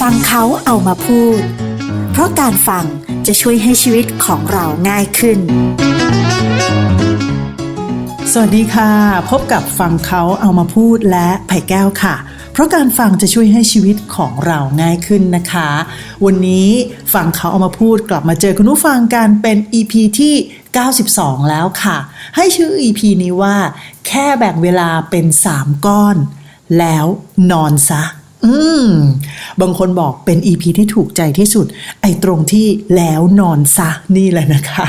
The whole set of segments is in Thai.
ฟังเขาเอามาพูด เพราะการฟังจะช่วยให้ชีวิตของเราง่ายขึ้น สวัสดีค่ะ พบกับฟังเขาเอามาพูดและไผ่แก้วค่ะ เพราะการฟังจะช่วยให้ชีวิตของเราง่ายขึ้นนะคะ วันนี้ฟังเขาเอามาพูดกลับมาเจอคุณผู้ฟังกันเป็น EP ที่ 92 แล้วค่ะ ให้ชื่อ EP นี้ว่า แค่แบ่งเวลาเป็น 3 ก้อน แล้วนอนซะ อืม บางคนบอกเป็น EP ที่ถูกใจที่สุด ไอ้ตรงที่แล้วนอนซะนี่แหละนะคะ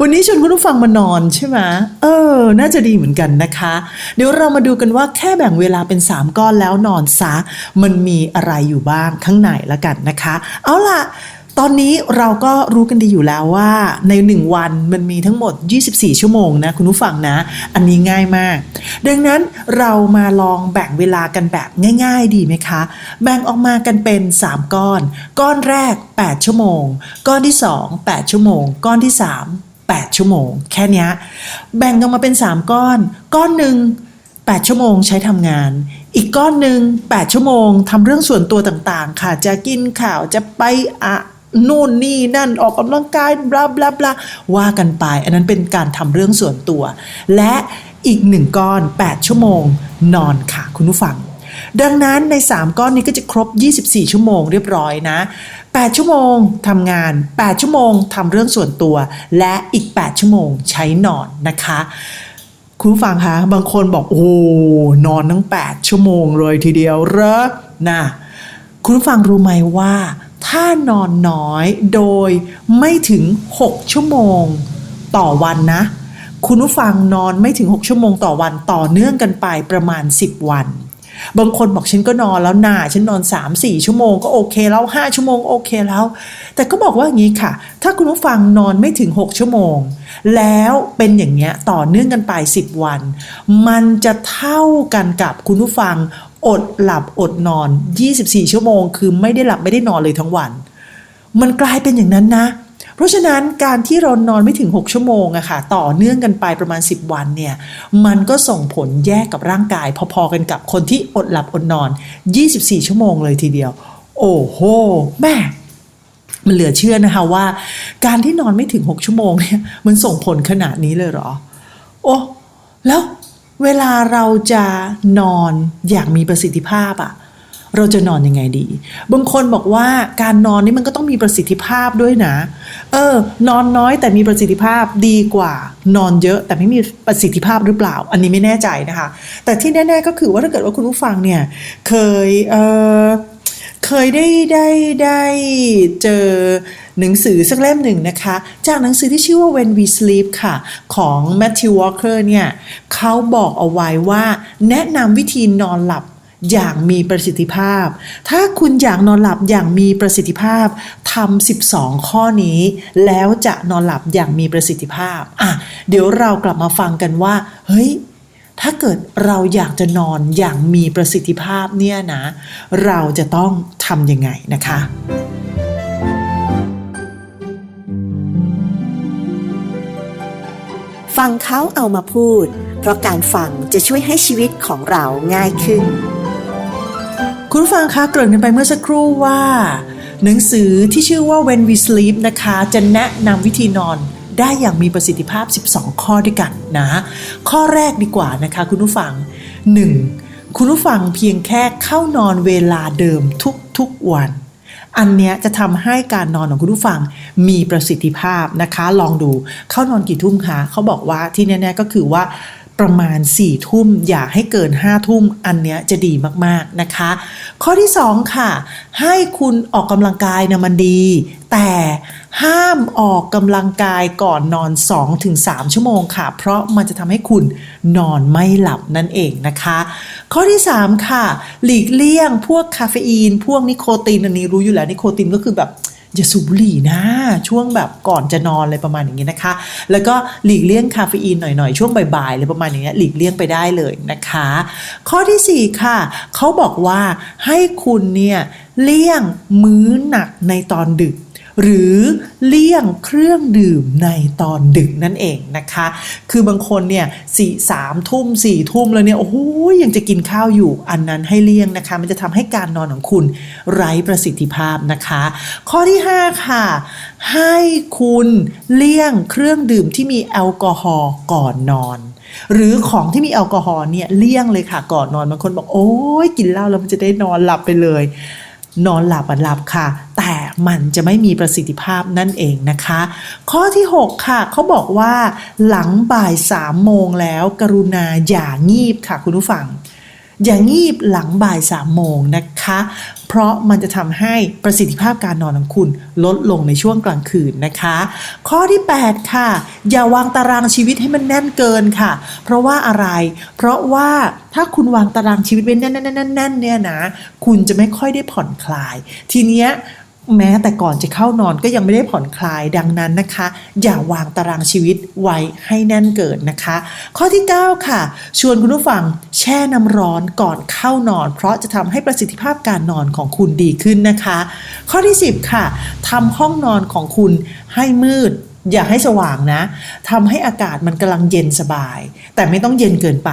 วันนี้ชวนคุณผู้ฟังมานอนใช่ไหมเออ น่าจะดีเหมือนกันนะคะ เดี๋ยวเรามาดูกันว่าแค่แบ่งเวลาเป็น 3 ก้อนแล้วนอนซะ มันมีอะไรอยู่บ้างข้างในละกันนะคะ เอาล่ะ ตอนนี้เราก็รู้กันดีอยู่แล้วว่าใน 1 วันมันมีทั้งหมด 24 ชั่วโมงนะคุณผู้ฟังนะ อันนี้ง่ายมาก ดังนั้นเรามาลองแบ่งเวลากันแบบง่าย ๆ ดีไหมคะ แบ่งออกมากันเป็น 3 ก้อน ก้อนแรก 8 ชั่วโมง ก้อนที่ 2 8 ชั่วโมง ก้อนที่ 3 8 ชั่วโมง แค่นี้แบ่งออกมาเป็น 3 ก้อน ก้อนหนึ่ง8 ชั่วโมงใช้ทำงาน อีกก้อนหนึ่ง8 ชั่วโมงทำเรื่องส่วนตัวต่างๆ ค่ะ จะกินข่าวจะไปอะ นู่นนี่นั่นออกกำลังกายบลาบลาบลาว่ากันไป อันนั้นเป็นการทำเรื่องส่วนตัว และอีกหนึ่งก้อน 8 ชั่วโมง นอนค่ะคุณผู้ฟัง ดังนั้นใน 3 ก้อนนี้ก็จะครบ 24 ชั่วโมงเรียบร้อยนะ 8 ชั่วโมงทำงาน 8 ชั่วโมงทำเรื่องส่วนตัว และอีก 8 ชั่วโมงใช้นอนนะคะคุณผู้ฟังคะบางคนบอกโอ้นอนทั้ง 8 ชั่วโมงเลยทีเดียวเหรอนะคุณผู้ฟังรู้ไหมว่า ถ้านอนน้อยโดยไม่ถึง 6 ชั่วโมง ต่อวันนะ คุณผู้ฟังนอนไม่ถึง 6 ชั่วโมงต่อวันต่อเนื่องกันไปประมาณ 10 วัน บางคนบอกฉันก็นอนแล้วนาฉันนอน 3-4 ชั่วโมงก็โอเคแล้ว 5 ชั่วโมงโอเคแล้ว แต่ก็บอกว่าอย่างนี้ค่ะ ถ้าคุณผู้ฟังนอนไม่ถึง 6 ชั่วโมง แล้วเป็นอย่างเงี้ยต่อเนื่องกันไป 10 วัน มันจะเท่ากันกับคุณผู้ฟัง อดหลับอดนอน 24 ชั่วโมง คือไม่ได้หลับไม่ได้นอนเลยทั้งวัน มันกลายเป็นอย่างนั้นนะ เพราะฉะนั้นการที่เรานอนไม่ถึง 6 ชั่วโมงอะค่ะต่อเนื่องกันไปประมาณ 10 วันเนี่ยมันก็ส่งผลแย่กับร่างกาย พอๆกันกับคนที่อดหลับอดนอน 24 ชั่วโมงเลยทีเดียว โอ้โหแม่มันเหลือเชื่อนะคะว่า การที่นอนไม่ถึง 6 ชั่วโมงเนี่ยมันส่งผลขนาดนี้เลยเหรอ โอ้แล้ว เวลาเราจะนอนอย่างมีประสิทธิภาพอะเราจะนอนยังไงดี บางคนบอกว่าการนอนนี่มันก็ต้องมีประสิทธิภาพด้วยนะ เออ นอนน้อยแต่มีประสิทธิภาพดีกว่า นอนเยอะแต่ไม่มีประสิทธิภาพหรือเปล่า อันนี้ไม่แน่ใจนะคะ แต่ที่แน่ ๆ ก็คือว่าถ้าเกิดว่าคุณผู้ฟังเนี่ย เคยเออ เคยได้ได้ได้เจอหนังสือสักเล่มหนึ่งนะคะ จากหนังสือที่ชื่อว่า When We Sleep ค่ะ ของ Matthew Walker เนี่ยเขาบอกเอาไว้ว่าแนะนำวิธีนอนหลับอย่างมีประสิทธิภาพ ถ้าคุณอยากนอนหลับอย่างมีประสิทธิภาพทำ12 ข้อนี้ แล้วจะนอนหลับอย่างมีประสิทธิภาพ อะ เดี๋ยวเรากลับมาฟังกันว่า เฮ้ย ถ้าเกิดเราอยากจะนอนอย่างมีประสิทธิภาพเนี่ยนะ เราจะต้องทำยังไงนะคะฟังเขาเอามาพูด เพราะการฟังจะช่วยให้ชีวิตของเราง่ายขึ้น คุณผู้ฟังคะเกริ่นกันไปเมื่อสักครู่ว่า หนังสือที่ชื่อว่า When We Sleep นะคะ จะแนะนำวิธีนอน ได้อย่างมีประสิทธิภาพ 12 ข้อด้วยกันนะ ข้อแรกดีกว่านะคะคุณผู้ฟัง 1. คุณผู้ฟังเพียงแค่เข้านอนเวลาเดิมทุกๆวันอันเนี้ยจะทำให้การนอนของคุณผู้ฟังมีประสิทธิภาพนะคะ ลองดูเข้านอนกี่ทุ่มคะเขาบอกว่าที่แน่ๆก็คือว่าประมาณ4ี่ทุ่มอย่าให้เกิน5้าทุ่มอันเนี้ยจะดีมากๆนะคะ ข้อที่ 2 ค่ะ ให้คุณออกกำลังกายนะมันดี แต่ ห้ามออกกำลังกายก่อนนอน 2-3 ชั่วโมงค่ะ เพราะมันจะทำให้คุณนอนไม่หลับนั่นเองนะคะ ข้อที่ 3 ค่ะ หลีกเลี่ยงพวกคาเฟอีน พวกนิโคตินอันนี้รู้อยู่แล้วนิโคตินก็คือแบบอย่าสูบบุหรี่นะ ช่วงแบบก่อนจะนอนอะไรประมาณอย่างนี้นะคะ แล้วก็หลีกเลี่ยงคาเฟอีนหน่อยๆ ช่วงบ่ายๆอะไรประมาณอย่างเงี้หลีกเลี่ยงไปได้เลยนะคะ ข้อทีสี่ 4 ค่ะ เขาบอกว่าให้คุณเนี่ยเลี่ยงมื้อหนักในตอนดึก หรือเลี่ยงเครื่องดื่มในตอนดึกนั่นเองนะคะ คือบางคนเนี่ยสี่สามทุ่มสี่ทุ่มแล้วเนี่ยโอ้โหยังจะกินข้าวอยู่อันนั้นให้เลี่ยงนะคะ มันจะทำให้การนอนของคุณไร้ประสิทธิภาพนะคะ ข้อที่ 5 ค่ะ ให้คุณเลี่ยงเครื่องดื่มที่มีแอลกอฮอล์ก่อนนอนหรือของที่มีแอลกอฮอล์เนี่ยเลี่ยงเลยค่ะก่อนนอนบางคนบอกโอ้ยกินเหล้าแล้วมันจะได้นอนหลับไปเลย นอนหลับอะหลับค่ะ แต่มันจะไม่มีประสิทธิภาพนั่นเองนะคะ ข้อที่ 6 ค่ะเขาบอกว่าหลังบ่าย3โมงแล้วกรุณาอย่างีบค่ะคุณผู้ฟัง อย่างงีบหลังบ่ายสามโมงนะคะ เพราะมันจะทำให้ประสิทธิภาพการนอนของคุณลดลงในช่วงกลางคืนนะคะ ข้อที่ 8 ค่ะ อย่าวางตารางชีวิตให้มันแน่นเกินค่ะ เพราะว่าอะไร เพราะว่าถ้าคุณวางตารางชีวิตไว้แน่นๆๆๆเนี่ยนะ คุณจะไม่ค่อยได้ผ่อนคลาย ทีเนี้ย แม้แต่ก่อนจะเข้านอนก็ยังไม่ได้ผ่อนคลายดังนั้นนะคะ อย่าวางตารางชีวิตไว้ให้แน่นเกินนะคะ ข้อที่ 9 ค่ะ ชวนคุณผู้ฟังแช่น้ำร้อนก่อนเข้านอน เพราะจะทำให้ประสิทธิภาพการนอนของคุณดีขึ้นนะคะ ข้อที่ 10 ค่ะทำห้องนอนของคุณให้มืด อย่าให้สว่างนะทำให้อากาศมันกำลังเย็นสบาย แต่ไม่ต้องเย็นเกินไป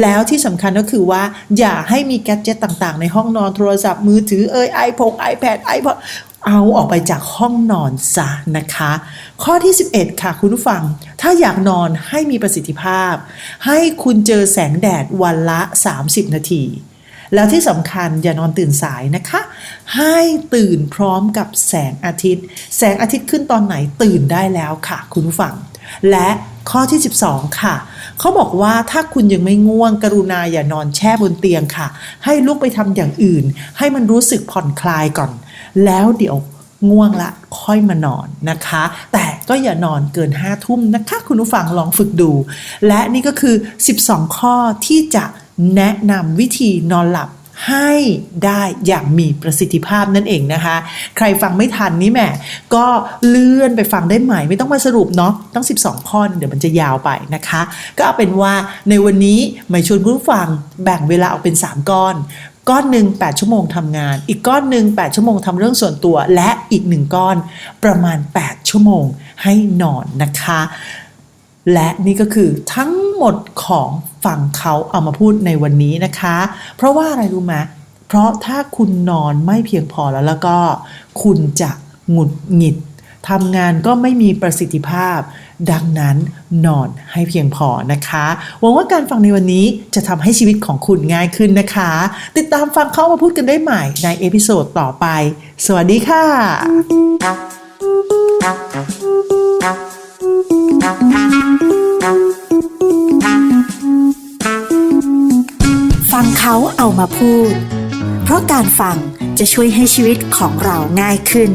แล้วที่สำคัญก็คือว่า อย่าให้มีแกดเจิตต่างๆ ในห้องนอนโทรศัพท์มือถือเอ่ยไอพงไอแพดไอพอเอาออกไปจากห้องนอนซะนะคะ ข้อที่ 11 ค่ะคุณผู้ฟัง ถ้าอยากนอนให้มีประสิทธิภาพ ให้คุณเจอแสงแดดวันละ 30 นาที แล้วที่สำคัญอย่านอนตื่นสายนะคะ ให้ตื่นพร้อมกับแสงอาทิตย์ แสงอาทิตย์ขึ้นตอนไหนตื่นได้แล้วค่ะ คุณผู้ฟัง และข้อที่ 12 ค่ะ เขาบอกว่าถ้าคุณยังไม่ง่วง กรุณาอย่านอนแช่บนเตียงค่ะ ให้ลุกไปทำอย่างอื่น ให้มันรู้สึกผ่อนคลายก่อน แล้วเดี๋ยวง่วงละค่อยมานอนนะคะ แต่ก็อย่านอนเกิน5้าทุ่มนะคะ คุณผู้ฟังลองฝึกดู และนี่ก็คือ 12 ข้อที่จะ แนะนำวิธีนอนหลับให้ได้อย่างมีประสิทธิภาพนั่นเองนะคะ ใครฟังไม่ทันนี่แหม่ก็เลื่อนไปฟังได้ใหม่ ไม่ต้องมาสรุปเนาะต้อง 12 ข้อเดี๋ยวมันจะยาวไปนะคะ ก็เอาเป็นว่าในวันนี้ไม่ชวนคุณฟังแบ่งเวลาออกเป็น 3 ก้อน ก้อนหนึ่ง8ชั่วโมงทำงาน อีกก้อนหนึ่ง8ชั่วโมงทำเรื่องส่วนตัว และอีกหนึ่งก้อนประมาณ 8 ชั่วโมงให้นอนนะคะ และนี่ก็คือทั้งหมดของฝั่งเขาเอามาพูดในวันนี้นะคะ เพราะว่าอะไรรู้ไหมเพราะถ้าคุณนอนไม่เพียงพอแล้วแล้วก็ คุณจะหงุดหงิดทำงานก็ไม่มีประสิทธิภาพ ดังนั้นนอนให้เพียงพอนะคะหวังว่าการฟังในวันนี้จะทำให้ชีวิตของคุณง่ายขึ้นนะคะ ติดตามฟังเขามาพูดกันได้ใหม่ในเอพิโซดต่อไป สวัสดีค่ะ พูด เพราะการฟังจะช่วยให้ชีวิตของเราง่ายขึ้น